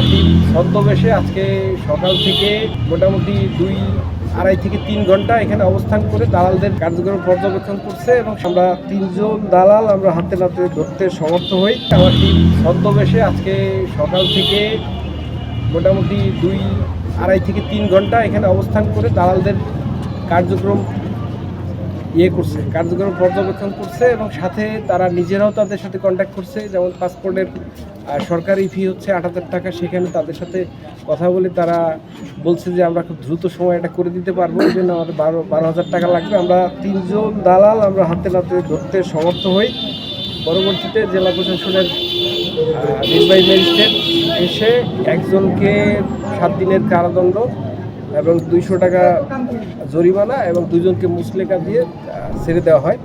আমার ছদ্মবেশে আজকে সকাল থেকে মোটামুটি দুই, আড়াই থেকে তিন ঘণ্টা এখানে অবস্থান করে দালালদের কার্যক্রম পর্যবেক্ষণ করছে এবং আমরা তিনজন দালাল আমরা হাতে নাতে ধরতে সমর্থ হই। টিম ছদ্মবেশে আজকে সকাল থেকে মোটামুটি দুই, আড়াই থেকে তিন ঘণ্টা এখানে অবস্থান করে দালালদের কার্যক্রম ইয়ে করছে, কার্যক্রম পর্যবেক্ষণ করছে এবং সাথে তারা নিজেরাও তাদের সাথে কন্ট্যাক্ট করছে। যেমন পাসপোর্টের সরকারি ফি হচ্ছে আট হাজার টাকা, সেখানে তাদের সাথে কথা বলে তারা বলছে যে আমরা খুব দ্রুত সময় এটা করে দিতে পারব, এই জন্য আমাদের বারো বারো হাজার টাকা লাগবে। আমরা তিনজন দালাল, আমরা হাতে নাতে ধরতে সমর্থ হই। পরবর্তীতে জেলা প্রশাসনের নির্বাহী ম্যাজিস্ট্রেট এসে একজনকে সাত দিনের কারাদণ্ড এবং দুইশো টাকা জরিমানা এবং দুজনকে মুসলেকা দিয়ে ছেড়ে দেওয়া হয়।